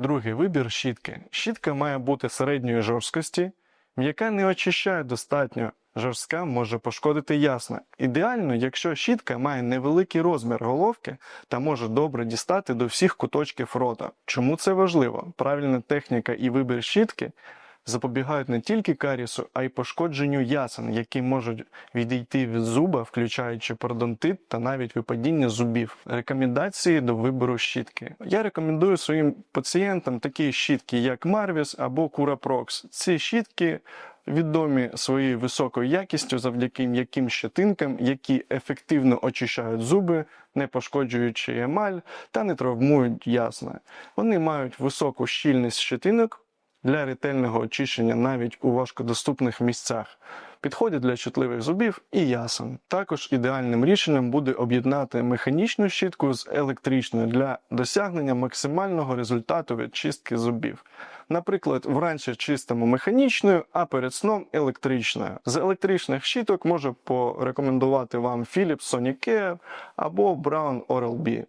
Другий вибір щітки. Щітка має бути середньої жорсткості, м'яка не очищає достатньо. Жорстка може пошкодити ясна. Ідеально, якщо щітка має невеликий розмір головки та може добре дістати до всіх куточків рота. Чому це важливо? Правильна техніка і вибір щітки запобігають не тільки карісу, а й пошкодженню ясен, які можуть відійти від зуба, включаючи пародонтит та навіть випадіння зубів. Рекомендації до вибору щітки. Я рекомендую своїм пацієнтам такі щітки, як Marvis або Curaprox. Ці щітки відомі своєю високою якістю завдяки м'яким щетинкам, які ефективно очищають зуби, не пошкоджуючи емаль та не травмують ясна. Вони мають високу щільність щетинок для ретельного очищення навіть у важкодоступних місцях. Підходять для чутливих зубів і ясен. Також ідеальним рішенням буде об'єднати механічну щітку з електричною для досягнення максимального результату від чистки зубів. Наприклад, вранці чистимо механічною, а перед сном електричною. З електричних щіток можу порекомендувати вам Philips Sonicare або Brown Oral-B.